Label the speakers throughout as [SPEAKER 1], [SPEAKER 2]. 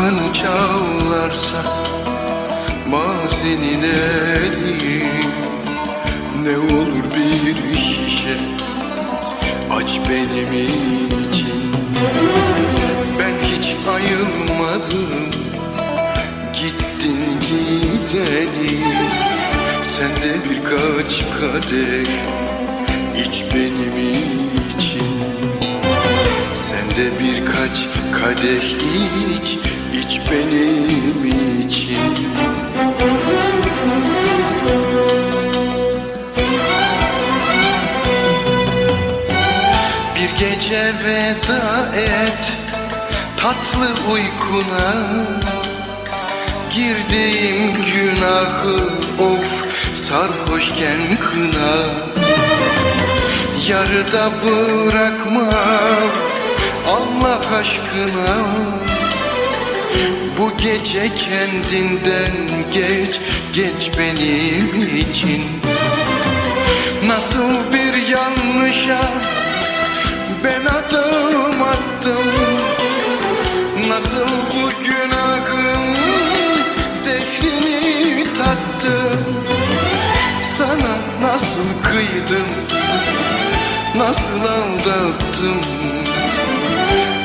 [SPEAKER 1] Kapını çalarsa Mazinin eli Ne olur bir şişe Aç benim için. Ben hiç ayılmadım Gittin gideli. Sen de birkaç kadeh İç benim için. Sen de birkaç kadeh iç iç benim için. Bir gece veda et tatlı uykuna. Girdiğim günahı of sarhoşken kına. Yarıda bırakma Allah aşkına Bu gece kendinden geç geç benim için. Nasıl bir yanlışa ben adım attım. Nasıl bu günahın zehrini tattım. Sana nasıl kıydım Nasıl aldattım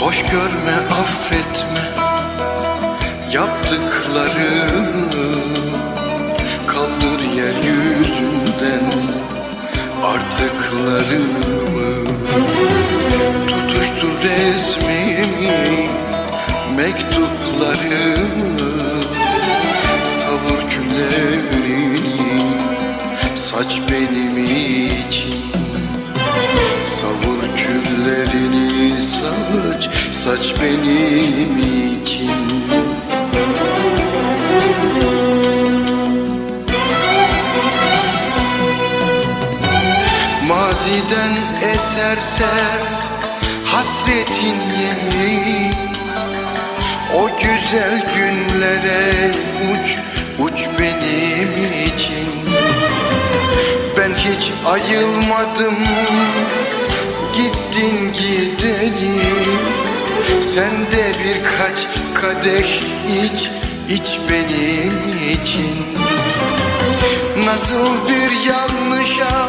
[SPEAKER 1] Hoş görme affetme Yaptıklarını Kaldır yeryüzünden Artıklarımı Mektuplarımı Savur küllerini Saç benim için. Savur küllerini saç, saç benim için. Maziden eserse hasretin yeli O güzel günlere uç, uç benim için. Ben hiç ayılmadım Gittin gideli Sen de birkaç kadeh iç iç benim için. Nasıl bir yanlışa